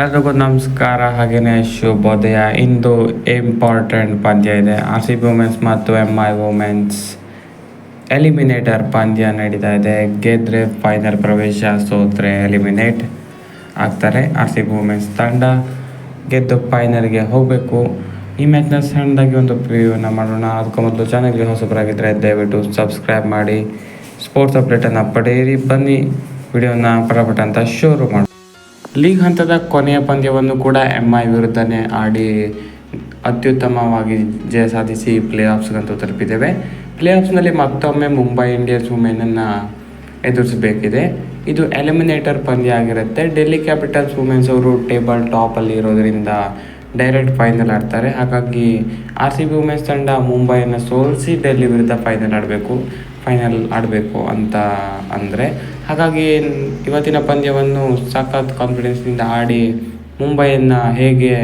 ಎಲ್ರಿಗೂ ನಮಸ್ಕಾರ ಹಾಗೇನೆ ಶುಭೋದಯ. ಇಂದು ಇಂಪಾರ್ಟೆಂಟ್ ಪಂದ್ಯ ಇದೆ. ಆರ್ ಸಿ ಬಿ ವುಮೆನ್ಸ್ ಮತ್ತು ಎಂ ಐ ವುಮೆನ್ಸ್ ಎಲಿಮಿನೇಟರ್ ಪಂದ್ಯ ನಡೀತಾ ಇದೆ. ಗೆದ್ರೆ ಫೈನಲ್ ಪ್ರವೇಶ, ಸೋತ್ರೆ ಎಲಿಮಿನೇಟ್ ಆಗ್ತಾರೆ. ಆರ್ ಸಿ ವುಮೆನ್ಸ್ ತಂಡ ಗೆದ್ದು ಫೈನಲ್ಗೆ ಹೋಗಬೇಕು. ಈ ಮ್ಯಾಚ್ನ ಸಣ್ಣದಾಗಿ ಒಂದು ಪ್ರಿವ್ಯೂನ ಮಾಡೋಣ. ಅದಕ್ಕೂ ಮೊದಲು ಚಾನಲ್ಗೆ ಹೊಸಬರಾಗಿದ್ದರೆ ದಯವಿಟ್ಟು ಸಬ್ಸ್ಕ್ರೈಬ್ ಮಾಡಿ. ಸ್ಪೋರ್ಟ್ಸ್ ಅಪ್ಡೇಟನ್ನು ಪಡೆಯಿರಿ. ಬನ್ನಿ, ವಿಡಿಯೋನ ಪಟಪಟ ಅಂತ ಶುರು ಮಾಡೋಣ. ಲೀಗ್ ಹಂತದ ಕೊನೆಯ ಪಂದ್ಯವನ್ನು ಕೂಡ ಎಂ ಐ ವಿರುದ್ಧನೇ ಆಡಿ ಅತ್ಯುತ್ತಮವಾಗಿ ಜಯ ಸಾಧಿಸಿ ಪ್ಲೇ ಆಫ್ಸ್ಗಂತೂ ತಲುಪಿದ್ದೇವೆ. ಪ್ಲೇ ಆಫ್ಸ್ನಲ್ಲಿ ಮತ್ತೊಮ್ಮೆ ಮುಂಬೈ ಇಂಡಿಯನ್ಸ್ ವುಮೆನನ್ನು ಎದುರಿಸಬೇಕಿದೆ. ಇದು ಎಲಿಮಿನೇಟರ್ ಪಂದ್ಯ ಆಗಿರುತ್ತೆ. ಡೆಲ್ಲಿ ಕ್ಯಾಪಿಟಲ್ಸ್ ವುಮೆನ್ಸ್ ಅವರು ಟೇಬಲ್ ಟಾಪಲ್ಲಿ ಇರೋದರಿಂದ ಡೈರೆಕ್ಟ್ ಫೈನಲ್ ಆಡ್ತಾರೆ. ಹಾಗಾಗಿ ಆರ್ ಸಿ ಬಿ ವುಮೆನ್ಸ್ ತಂಡ ಮುಂಬೈಯನ್ನು ಸೋಲಿಸಿ ಡೆಲ್ಲಿ ವಿರುದ್ಧ ಫೈನಲ್ ಆಡಬೇಕು ಫೈನಲ್ ಆಡಬೇಕು ಅಂತ ಅಂದರೆ. ಹಾಗಾಗಿ ಇವತ್ತಿನ ಪಂದ್ಯವನ್ನು ಸಖತ್ ಕಾನ್ಫಿಡೆನ್ಸ್ನಿಂದ ಆಡಿ ಮುಂಬೈಯನ್ನು ಹೇಗೆ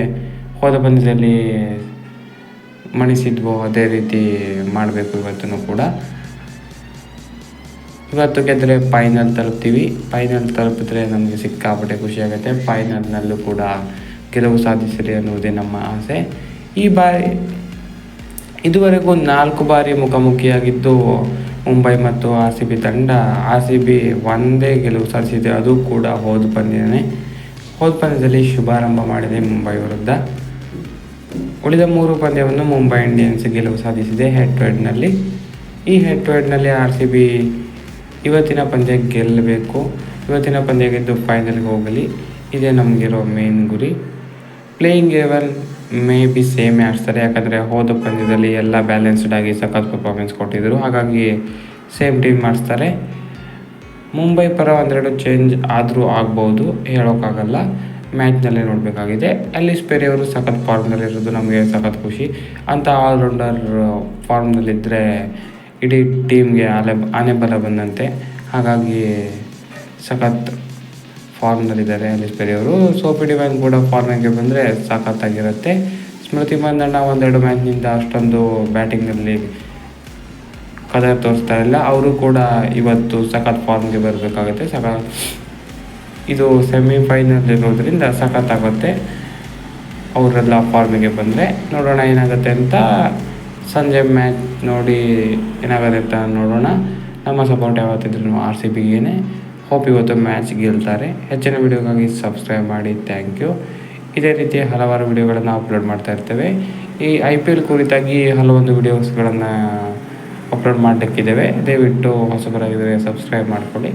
ಹೋದ ಪಂದ್ಯದಲ್ಲಿ ಮಣಿಸಿದ್ವೋ ಅದೇ ರೀತಿ ಮಾಡಬೇಕು ಇವತ್ತೂ ಕೂಡ. ಇವತ್ತು ಗೆದ್ದರೆ ಫೈನಲ್ ತಲುಪ್ತೀವಿ. ಫೈನಲ್ ತಲುಪಿದ್ರೆ ನಮಗೆ ಸಿಕ್ಕಾಪಟ್ಟೆ ಖುಷಿಯಾಗುತ್ತೆ ಫೈನಲ್ನಲ್ಲೂ ಕೂಡ ಗೆಲುವು ಸಾಧಿಸಲಿ ಅನ್ನುವುದೇ ನಮ್ಮ ಆಸೆ. ಈ ಬಾರಿ, ಇದುವರೆಗೂ ನಾಲ್ಕು ಬಾರಿ ಮುಖಾಮುಖಿಯಾಗಿದ್ದು ಮುಂಬೈ ಮತ್ತು ಆರ್ ಸಿ ಬಿ ತಂಡ. ಆರ್ ಸಿ ಬಿ ಒಂದೇ ಗೆಲುವು ಸಾಧಿಸಿದೆ. ಅದು ಕೂಡ ಹೋದ ಪಂದ್ಯನೇ. ಹೋದ ಪಂದ್ಯದಲ್ಲಿ ಶುಭಾರಂಭ ಮಾಡಿದೆ ಮುಂಬೈ ವಿರುದ್ಧ. ಉಳಿದ ಮೂರು ಪಂದ್ಯವನ್ನು ಮುಂಬೈ ಇಂಡಿಯನ್ಸ್ ಗೆಲುವು ಸಾಧಿಸಿದೆ ಹೆಡ್ ಟು ಹೆಡ್ನಲ್ಲಿ ಈ ಹೆಡ್ ಟು ಹೆಡ್ನಲ್ಲಿ ಆರ್ ಸಿ ಬಿ ಇವತ್ತಿನ ಪಂದ್ಯ ಗೆಲ್ಲಬೇಕು. ಇವತ್ತಿನ ಪಂದ್ಯ ಗೆದ್ದು ಫೈನಲ್ಗೆ ಹೋಗಲಿ. ಇದೇ ನಮಗಿರೋ ಮೇನ್ ಗುರಿ. Playing level may be same ಆಡ್ತಾರೆ ಯಾಕಂದರೆ ಹೋದ ಪಂದ್ಯದಲ್ಲಿ ಎಲ್ಲ ಬ್ಯಾಲೆನ್ಸ್ಡ್ ಆಗಿ ಸಖತ್ ಪರ್ಫಾರ್ಮೆನ್ಸ್ ಕೊಟ್ಟಿದ್ದರು ಹಾಗಾಗಿ ಸೇಮ್ ಟೀಮ್ ಮಾಡಿಸ್ತಾರೆ. ಮುಂಬೈ ಪರ ಒಂದೆರಡು ಚೇಂಜ್ ಆದರೂ ಆಗ್ಬೋದು, ಹೇಳೋಕ್ಕಾಗಲ್ಲ. ಮ್ಯಾಚ್ನಲ್ಲೇ ನೋಡಬೇಕಾಗಿದೆ. ಅಲ್ಲಿ ಪೆರಿ ಅವರು ಸಖತ್ ಫಾರ್ಮ್ನಲ್ಲಿರೋದು ನಮಗೆ ಸಖತ್ ಖುಷಿ. ಅಂತ ಆಲ್ರೌಂಡರ್ ಫಾರ್ಮ್ನಲ್ಲಿದ್ದರೆ ಇಡೀ ಟೀಮ್ಗೆ ಆಲೆ ಆನೆ ಬಲ ಬಂದಂತೆ. ಹಾಗಾಗಿ ಸಖತ್ ಫಾರ್ಮ್ನಲ್ಲಿದ್ದಾರೆ ಅಲಿಸ್ ಪೆರಿ ಅವರು. ಸೋಪಿ ಡಿವೈನ್ ಕೂಡ ಫಾರ್ಮಿಗೆ ಬಂದರೆ ಸಖತ್ತಾಗಿರುತ್ತೆ ಸ್ಮೃತಿ ಮಂದಣ್ಣ ಒಂದೆರಡು ಮ್ಯಾಚ್ನಿಂದ ಅಷ್ಟೊಂದು ಬ್ಯಾಟಿಂಗ್ನಲ್ಲಿ ಕದರ್ ತೋರಿಸ್ತಾ ಇಲ್ಲ. ಅವರು ಕೂಡ ಇವತ್ತು ಸಖತ್ ಫಾರ್ಮ್ಗೆ ಬರಬೇಕಾಗುತ್ತೆ. ಸಖ ಇದು ಸೆಮಿಫೈನಲ್ ಇರೋದ್ರಿಂದ ಸಖತ್ತಾಗುತ್ತೆ. ಅವರೆಲ್ಲ ಫಾರ್ಮಿಗೆ ಬಂದರೆ ನೋಡೋಣ ಏನಾಗುತ್ತೆ ಅಂತ ಸಂಜೆ ಮ್ಯಾಚ್ ನೋಡಿ ಏನಾಗುತ್ತೆ ಅಂತ ನೋಡೋಣ. ನಮ್ಮ ಸಪೋರ್ಟ್ ಯಾವತ್ತಿದ್ರು ಆರ್ ಸಿ ಬಿಗೇನೆ ಹೋಪ್ ಇವತ್ತು ಮ್ಯಾಚ್ ಗೆಲ್ತಾರೆ. ಹೆಚ್ಚಿನ ವೀಡಿಯೋಗಾಗಿ ಸಬ್ಸ್ಕ್ರೈಬ್ ಮಾಡಿ. ಥ್ಯಾಂಕ್ ಯು ಇದೇ ರೀತಿ ಹಲವಾರು ವಿಡಿಯೋಗಳನ್ನು ಅಪ್ಲೋಡ್ ಮಾಡ್ತಾ ಇರ್ತೇವೆ. ಈ ಐ ಪಿ ಎಲ್ ಕುರಿತಾಗಿ ಹಲವೊಂದು ವೀಡಿಯೋಸ್ಗಳನ್ನು ಅಪ್ಲೋಡ್ ಮಾಡಲಿಕ್ಕಿದ್ದೇವೆ. ದಯವಿಟ್ಟು ಹೊಸಬರಾಗಿದ್ದರೆ ಸಬ್ಸ್ಕ್ರೈಬ್ ಮಾಡ್ಕೊಳ್ಳಿ.